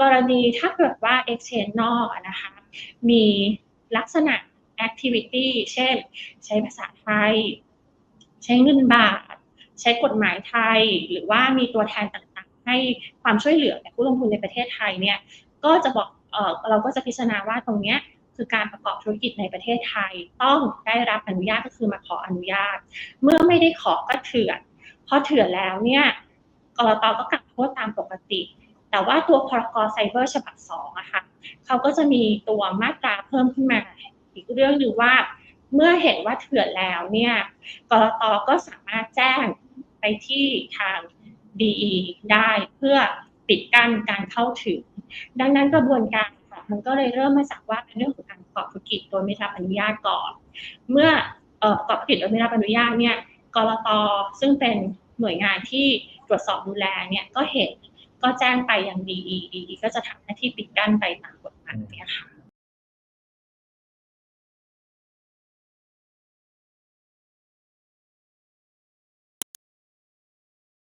กรณีถ้าเกิดว่า exchange นอกนะคะมีลักษณะ activity เช่น ใช้ภาษาไทย ใช้เงินบาท ใช้กฎหมายไทย หรือว่ามีตัวแทนต่างๆ ให้ความช่วยเหลือแก่ผู้ลงทุนในประเทศไทยเนี่ยก็จะบอกเออเราก็จะพิจารณาว่าตรงเนี้ยคือการประกอบธุรกิจในประเทศไทย ต้องได้รับอนุญาตก็คือมาขออนุญาต เมื่อไม่ได้ขอก็เถื่อนพอเถื่อนแล้วเนี่ยกรตก็กลับโทษตามปกติ แต่ว่าตัวพรกไซเบอร์ฉบับสองอะค่ะเขาก็จะมีตัวมาตราเพิ่มขึ้นมาอีกเรื่องหนึ่งว่า เมื่อเห็นว่าเถื่อนแล้วเนี่ยกรตก็สามารถแจ้งไปที่ทาง DE ได้เพื่อปิดกั้นการเข้าถึง ดังนั้นกระบวนการค่ะมันก็เลยเริ่มมาจากว่าเป็นเรื่องของการประกอบธุรกิจโดยไม่รับอนุญาตก่อน เมื่อเอ่อประกอบธุรกิจโดยไม่รับอนุญาตเนี่ยกรตซึ่งเป็นหน่วยงานที่ตรวจสอบดูแลเนี่ยก็เห็น ก็แจ้งไปอย่างดีดีก็จะทำหน้าที่ปิดกั้นไปตามกฎหมายค่ะ